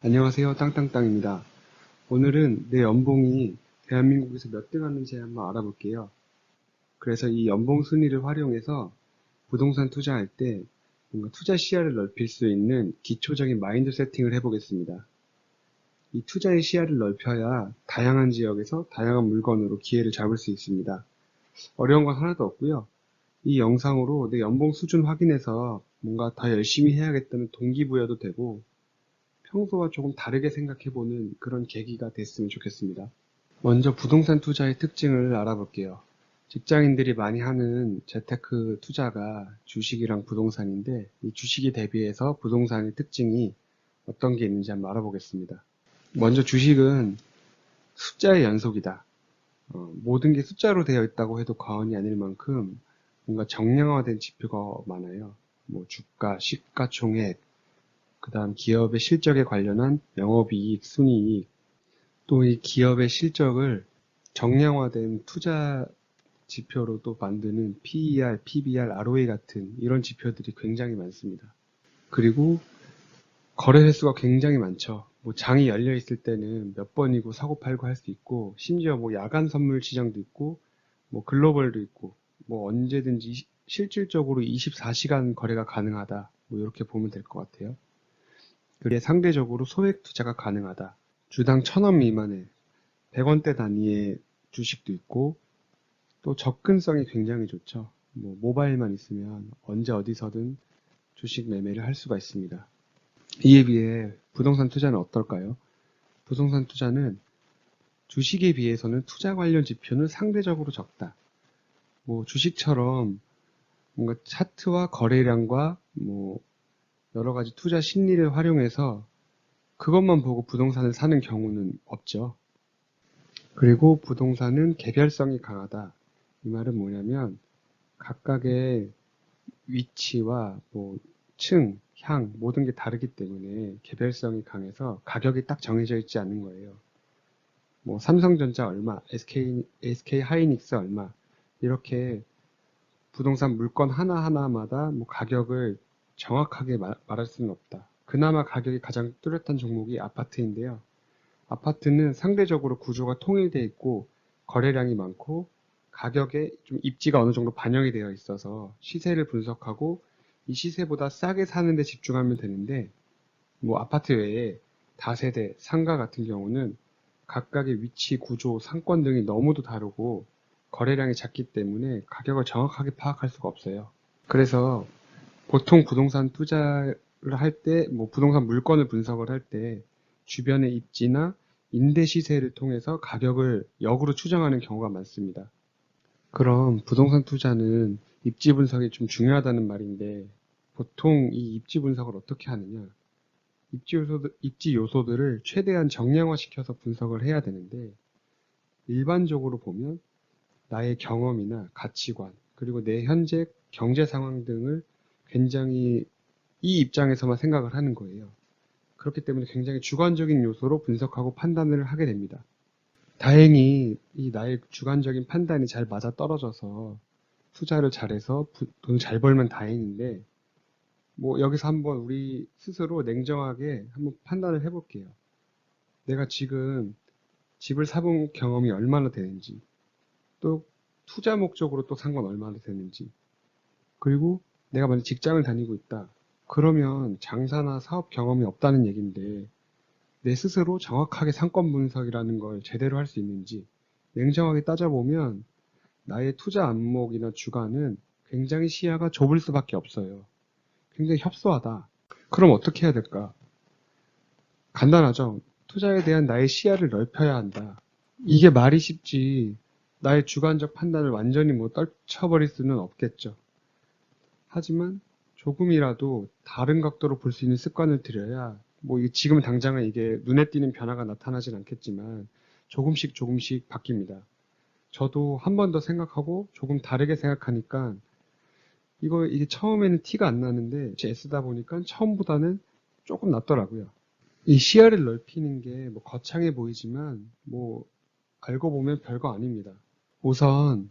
안녕하세요. 땅땅땅입니다. 오늘은 내 연봉이 대한민국에서 몇 등 하는지 한번 알아볼게요. 그래서 이 연봉 순위를 활용해서 부동산 투자할 때 뭔가 투자 시야를 넓힐 수 있는 기초적인 마인드 세팅을 해보겠습니다. 이 투자의 시야를 넓혀야 다양한 지역에서 다양한 물건으로 기회를 잡을 수 있습니다. 어려운 건 하나도 없고요. 이 영상으로 내 연봉 수준 확인해서 뭔가 더 열심히 해야겠다는 동기부여도 되고 평소와 조금 다르게 생각해보는 그런 계기가 됐으면 좋겠습니다. 먼저 부동산 투자의 특징을 알아볼게요. 직장인들이 많이 하는 재테크 투자가 주식이랑 부동산인데 이 주식에 대비해서 부동산의 특징이 어떤 게 있는지 한번 알아보겠습니다. 먼저 주식은 숫자의 연속이다. 어, 모든 게 숫자로 되어 있다고 해도 과언이 아닐 만큼 뭔가 정량화된 지표가 많아요. 뭐 주가, 시가총액, 그 다음 기업의 실적에 관련한 영업이익, 순이익, 또 이 기업의 실적을 정량화된 투자 지표로 또 만드는 PER, PBR, ROE 같은 이런 지표들이 굉장히 많습니다. 그리고 거래 횟수가 굉장히 많죠. 뭐 장이 열려 있을 때는 몇 번이고 사고 팔고 할 수 있고 심지어 뭐 야간 선물 시장도 있고 뭐 글로벌도 있고 뭐 언제든지 실질적으로 24시간 거래가 가능하다. 뭐 이렇게 보면 될 것 같아요. 그게 상대적으로 소액 투자가 가능하다. 주당 1000원 미만의 100원대 단위의 주식도 있고 또 접근성이 굉장히 좋죠. 뭐 모바일만 있으면 언제 어디서든 주식 매매를 할 수가 있습니다. 이에 비해 부동산 투자는 어떨까요? 부동산 투자는 주식에 비해서는 투자 관련 지표는 상대적으로 적다. 뭐 주식처럼 뭔가 차트와 거래량과 뭐 여러 가지 투자 심리를 활용해서 그것만 보고 부동산을 사는 경우는 없죠. 그리고 부동산은 개별성이 강하다. 이 말은 뭐냐면 각각의 위치와 뭐 층, 향 모든 게 다르기 때문에 개별성이 강해서 가격이 딱 정해져 있지 않는 거예요. 뭐 삼성전자 얼마, SK SK 하이닉스 얼마 이렇게 부동산 물건 하나하나마다 뭐 가격을 정확하게 말, 할 수는 없다. 그나마 가격이 가장 뚜렷한 종목이 아파트인데요. 아파트는 상대적으로 구조가 통일되어 있고 거래량이 많고 가격에 좀 입지가 어느 정도 반영이 되어 있어서 시세를 분석하고 이 시세보다 싸게 사는 데 집중하면 되는데 뭐 아파트 외에 다세대, 상가 같은 경우는 각각의 위치, 구조, 상권 등이 너무도 다르고 거래량이 작기 때문에 가격을 정확하게 파악할 수가 없어요. 그래서 보통 부동산 투자를 할 때, 뭐 부동산 물건을 분석을 할 때 주변의 입지나 임대 시세를 통해서 가격을 역으로 추정하는 경우가 많습니다. 그럼 부동산 투자는 입지 분석이 좀 중요하다는 말인데 보통 이 입지 분석을 어떻게 하느냐? 입지 요소들, 입지 요소들을 최대한 정량화시켜서 분석을 해야 되는데 일반적으로 보면 나의 경험이나 가치관 그리고 내 현재 경제 상황 등을 굉장히 이 입장에서만 생각을 하는 거예요. 그렇기 때문에 굉장히 주관적인 요소로 분석하고 판단을 하게 됩니다. 다행히 이 나의 주관적인 판단이 잘 맞아 떨어져서 투자를 잘해서 돈을 잘 벌면 다행인데 뭐 여기서 한번 우리 스스로 냉정하게 한번 판단을 해볼게요. 내가 지금 집을 사본 경험이 얼마나 되는지 또 투자 목적으로 또 산 건 얼마나 되는지 그리고 내가 만약 직장을 다니고 있다. 그러면 장사나 사업 경험이 없다는 얘기인데 내 스스로 정확하게 상권 분석이라는 걸 제대로 할 수 있는지 냉정하게 따져보면 나의 투자 안목이나 주관은 굉장히 시야가 좁을 수밖에 없어요. 굉장히 협소하다. 그럼 어떻게 해야 될까? 간단하죠. 투자에 대한 나의 시야를 넓혀야 한다. 이게 말이 쉽지 나의 주관적 판단을 완전히 뭐 떨쳐버릴 수는 없겠죠. 하지만 조금이라도 다른 각도로 볼 수 있는 습관을 들여야 뭐 지금 당장은 이게 눈에 띄는 변화가 나타나진 않겠지만 조금씩 조금씩 바뀝니다. 저도 한 번 더 생각하고 조금 다르게 생각하니까 이거 이게 처음에는 티가 안 나는데 애쓰다 보니까 처음보다는 조금 낫더라고요. 이 시야를 넓히는 게 뭐 거창해 보이지만 뭐 알고 보면 별거 아닙니다. 우선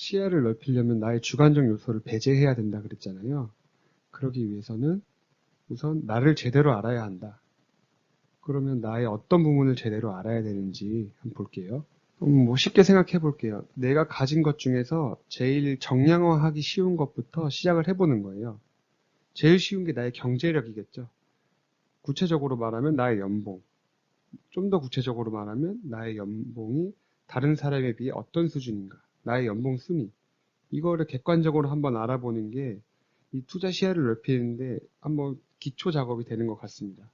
시야를 넓히려면 나의 주관적 요소를 배제해야 된다 그랬잖아요. 그러기 위해서는 우선 나를 제대로 알아야 한다. 그러면 나의 어떤 부분을 제대로 알아야 되는지 한번 볼게요. 음, 뭐 쉽게 생각해 볼게요. 내가 가진 것 중에서 제일 정량화하기 쉬운 것부터 시작을 해보는 거예요. 제일 쉬운 게 나의 경제력이겠죠. 구체적으로 말하면 나의 연봉. 좀 더 구체적으로 말하면 나의 연봉이 다른 사람에 비해 어떤 수준인가. 나의 연봉 순위. 이거를 객관적으로 한번 알아보는 게 이 투자 시야를 넓히는데 한번 기초 작업이 되는 것 같습니다.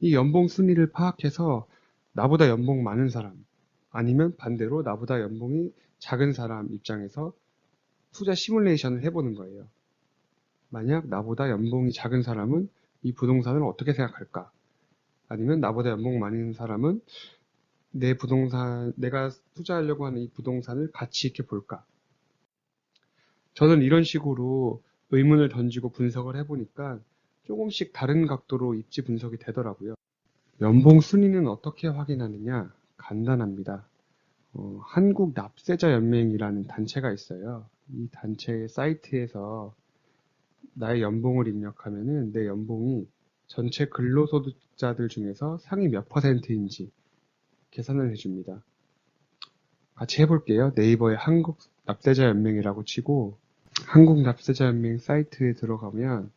이 연봉 순위를 파악해서 나보다 연봉 많은 사람, 아니면 반대로 나보다 연봉이 작은 사람 입장에서 투자 시뮬레이션을 해보는 거예요. 만약 나보다 연봉이 작은 사람은 이 부동산을 어떻게 생각할까? 아니면 나보다 연봉 많은 사람은 내 부동산, 내가 투자하려고 하는 이 부동산을 가치 있게 볼까? 저는 이런 식으로 의문을 던지고 분석을 해보니까 조금씩 다른 각도로 입지 분석이 되더라고요. 연봉 순위는 어떻게 확인하느냐? 간단합니다. 어, 한국 납세자 연맹이라는 단체가 있어요. 이 단체의 사이트에서 나의 연봉을 입력하면은 내 연봉이 전체 근로소득자들 중에서 상위 몇 퍼센트인지 계산을 해줍니다. 같이 해볼게요. 네이버에 한국 납세자 연맹이라고 치고 한국 납세자 연맹 사이트에 들어가면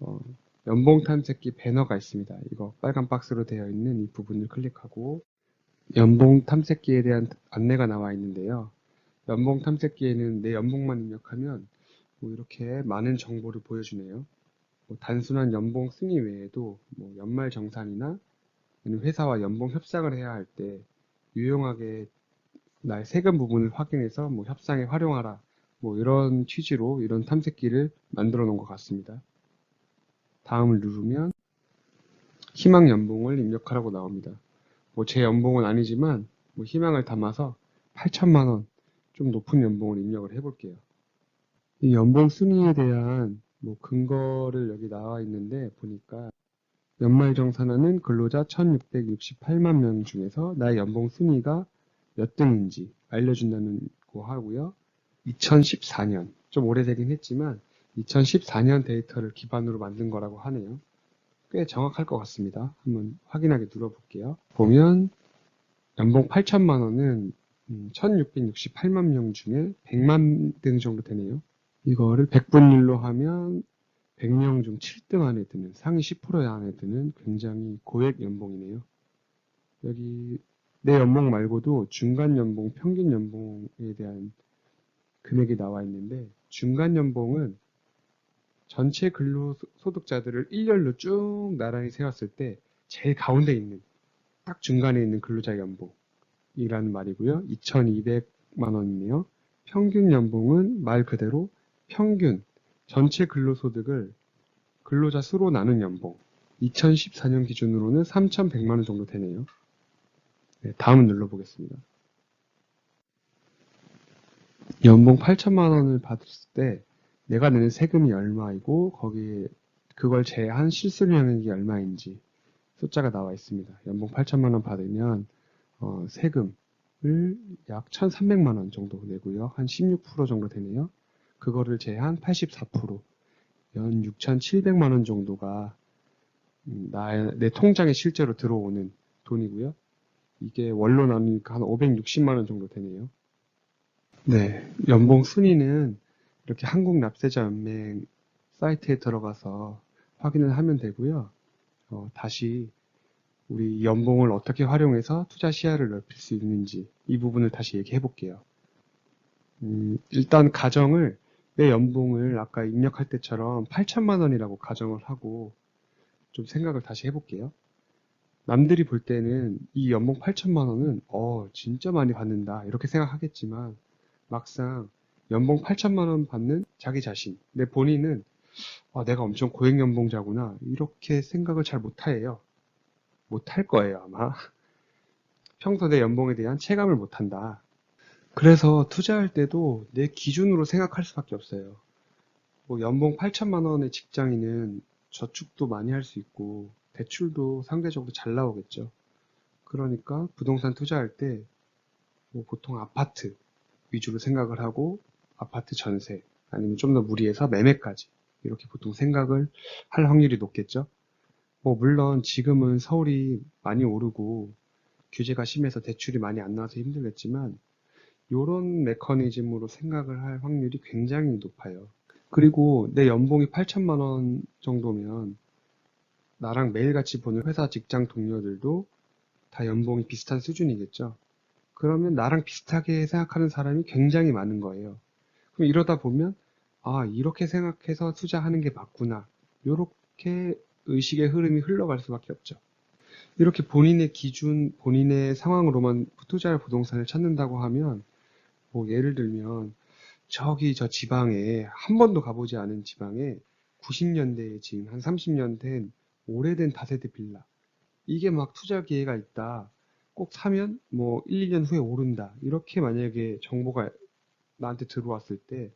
어, 연봉 탐색기 배너가 있습니다. 이거 빨간 박스로 되어 있는 이 부분을 클릭하고 연봉 탐색기에 대한 안내가 나와 있는데요. 연봉 탐색기에는 내 연봉만 입력하면 뭐 이렇게 많은 정보를 보여주네요. 뭐 단순한 연봉 승인 외에도 뭐 연말 정산이나 회사와 연봉 협상을 해야 할 때 유용하게 나의 세금 부분을 확인해서 뭐 협상에 활용하라 뭐 이런 취지로 이런 탐색기를 만들어 놓은 것 같습니다. 다음을 누르면 희망 연봉을 입력하라고 나옵니다. 뭐 제 연봉은 아니지만 뭐 희망을 담아서 8천만 원 좀 높은 연봉을 입력을 해볼게요. 이 연봉 순위에 대한 뭐 근거를 여기 나와 있는데 보니까 연말 정산하는 근로자 1668만 명 중에서 나의 연봉 순위가 몇 등인지 알려준다는 거 하고요. 2014년 좀 오래되긴 했지만 2014년 데이터를 기반으로 만든 거라고 하네요. 꽤 정확할 것 같습니다. 한번 확인하게 눌러볼게요. 보면 연봉 8천만 원은 1668만 명 중에 100만 등 정도 되네요. 이거를 100분율로 하면 100명 중 7등 안에 드는 상위 10% 안에 드는 굉장히 고액 연봉이네요. 여기 내 연봉 말고도 중간 연봉, 평균 연봉에 대한 금액이 나와 있는데 중간 연봉은 전체 근로소득자들을 일렬로 쭉 나란히 세웠을 때 제일 가운데 있는 딱 중간에 있는 근로자 연봉이라는 말이고요. 2,200만 원이네요. 평균 연봉은 말 그대로 평균 전체 근로소득을 근로자 수로 나눈 연봉 2014년 기준으로는 3,100만 원 정도 되네요. 네, 다음 눌러보겠습니다. 연봉 8천만 원을 받았을 때 내가 내는 세금이 얼마이고 거기에 그걸 제한 실수령액이 얼마인지 숫자가 나와 있습니다. 연봉 8천만 원 받으면 어, 세금을 약 1,300만 원 정도 내고요. 한 16% 정도 되네요. 그거를 제한 84%, 연 6,700만 원 정도가 음, 나의, 내 통장에 실제로 들어오는 돈이고요. 이게 월로 나누니까 한 560만 원 정도 되네요. 네, 연봉 순위는 이렇게 한국 납세자 연맹 사이트에 들어가서 확인을 하면 되고요. 어, 다시 우리 연봉을 어떻게 활용해서 투자 시야를 넓힐 수 있는지 이 부분을 다시 얘기해 볼게요. 음, 일단 가정을 내 연봉을 아까 입력할 때처럼 8천만 원이라고 가정을 하고 좀 생각을 다시 해볼게요. 남들이 볼 때는 이 연봉 8천만 원은 어 진짜 많이 받는다 이렇게 생각하겠지만 막상 연봉 8천만 원 받는 자기 자신 내 본인은 아, 내가 엄청 고액 연봉자구나 이렇게 생각을 잘 못해요. 못할 거예요 아마. 평소 내 연봉에 대한 체감을 못한다. 그래서 투자할 때도 내 기준으로 생각할 수밖에 없어요. 뭐 연봉 8천만 원의 직장인은 저축도 많이 할 수 있고 대출도 상대적으로 잘 나오겠죠. 그러니까 부동산 투자할 때 뭐 보통 아파트 위주로 생각을 하고 아파트 전세 아니면 좀 더 무리해서 매매까지 이렇게 보통 생각을 할 확률이 높겠죠. 뭐 물론 지금은 서울이 많이 오르고 규제가 심해서 대출이 많이 안 나와서 힘들겠지만 요런 메커니즘으로 생각을 할 확률이 굉장히 높아요. 그리고 내 연봉이 8천만 원 정도면 나랑 매일같이 보는 회사 직장 동료들도 다 연봉이 비슷한 수준이겠죠. 그러면 나랑 비슷하게 생각하는 사람이 굉장히 많은 거예요. 그럼 이러다 보면 아 이렇게 생각해서 투자하는 게 맞구나. 요렇게 의식의 흐름이 흘러갈 수밖에 없죠. 이렇게 본인의 기준, 본인의 상황으로만 투자할 부동산을 찾는다고 하면 뭐 예를 들면 저기 저 지방에 한 번도 가보지 않은 지방에 90년대에 지은 한 30년 된 오래된 다세대 빌라 이게 막 투자 기회가 있다 꼭 사면 뭐 1, 2년 후에 오른다 이렇게 만약에 정보가 나한테 들어왔을 때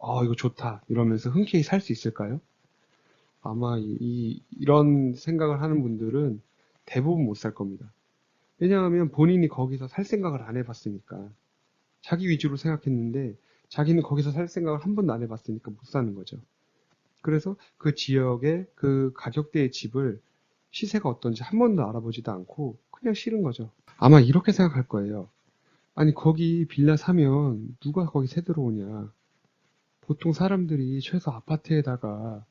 아, 이거 좋다 이러면서 흔쾌히 살 수 있을까요? 아마 이, 이- 이런 생각을 하는 분들은 대부분 못 살 겁니다. 왜냐하면 본인이 거기서 살 생각을 안 해봤으니까. 자기 위주로 생각했는데 자기는 거기서 살 생각을 한 번도 안 해봤으니까 못 사는 거죠. 그래서 그 지역의 그 가격대의 집을 시세가 어떤지 한 번도 알아보지도 않고 그냥 싫은 거죠. 아마 이렇게 생각할 거예요. 아니 거기 빌라 사면 누가 거기 새 들어오냐. 보통 사람들이 최소 아파트에다가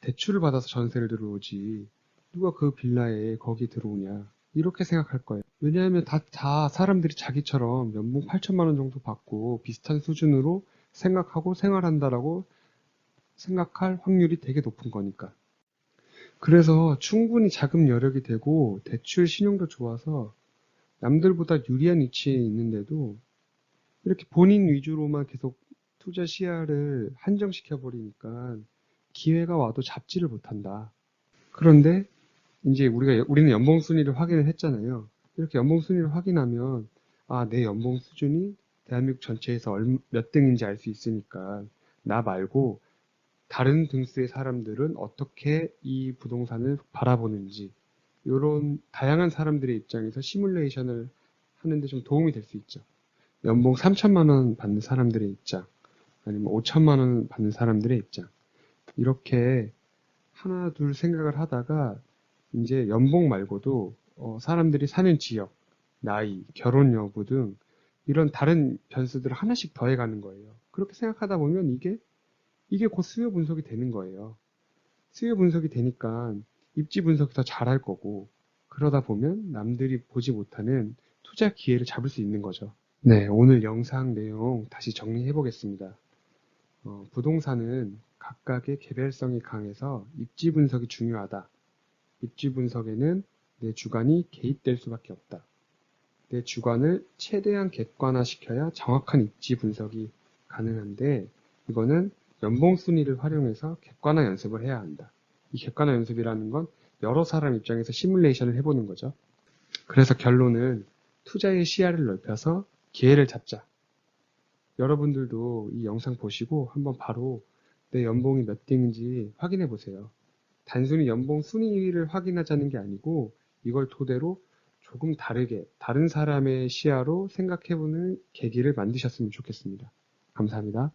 대출을 받아서 전세를 들어오지 누가 그 빌라에 거기 들어오냐 이렇게 생각할 거예요 왜냐하면 다, 다 사람들이 자기처럼 연봉 8천만 원 정도 받고 비슷한 수준으로 생각하고 생활한다라고 생각할 확률이 되게 높은 거니까 그래서 충분히 자금 여력이 되고 대출 신용도 좋아서 남들보다 유리한 위치에 있는데도 이렇게 본인 위주로만 계속 투자 시야를 한정시켜 버리니까 기회가 와도 잡지를 못한다. 그런데 이제 우리가 우리는 연봉 순위를 확인을 했잖아요. 이렇게 연봉 순위를 확인하면 아, 내 연봉 수준이 대한민국 전체에서 얼- 몇 등인지 알 수 있으니까 나 말고 다른 등수의 사람들은 어떻게 이 부동산을 바라보는지 이런 다양한 사람들의 입장에서 시뮬레이션을 하는데 좀 도움이 될 수 있죠. 연봉 3천만 원 받는 사람들의 입장, 아니면 5천만 원 받는 사람들의 입장. 이렇게 하나 둘 생각을 하다가 이제 연봉 말고도 어, 사람들이 사는 지역, 나이, 결혼 여부 등 이런 다른 변수들을 하나씩 더해가는 거예요. 그렇게 생각하다 보면 이게 이게 곧 수요 분석이 되는 거예요. 수요 분석이 되니까 입지 분석이 더 잘할 거고 그러다 보면 남들이 보지 못하는 투자 기회를 잡을 수 있는 거죠. 네, 오늘 영상 내용 다시 정리해 보겠습니다. 어, 부동산은 각각의 개별성이 강해서 입지 분석이 중요하다. 입지 분석에는 내 주관이 개입될 수밖에 없다. 내 주관을 최대한 객관화시켜야 정확한 입지 분석이 가능한데 이거는 연봉 순위를 활용해서 객관화 연습을 해야 한다. 이 객관화 연습이라는 건 여러 사람 입장에서 시뮬레이션을 해보는 거죠. 그래서 결론은 투자의 시야를 넓혀서 기회를 잡자. 여러분들도 이 영상 보시고 한번 바로 내 연봉이 몇 등인지 확인해 보세요. 단순히 연봉 순위를 확인하자는 게 아니고 이걸 토대로 조금 다르게 다른 사람의 시야로 생각해 보는 계기를 만드셨으면 좋겠습니다. 감사합니다.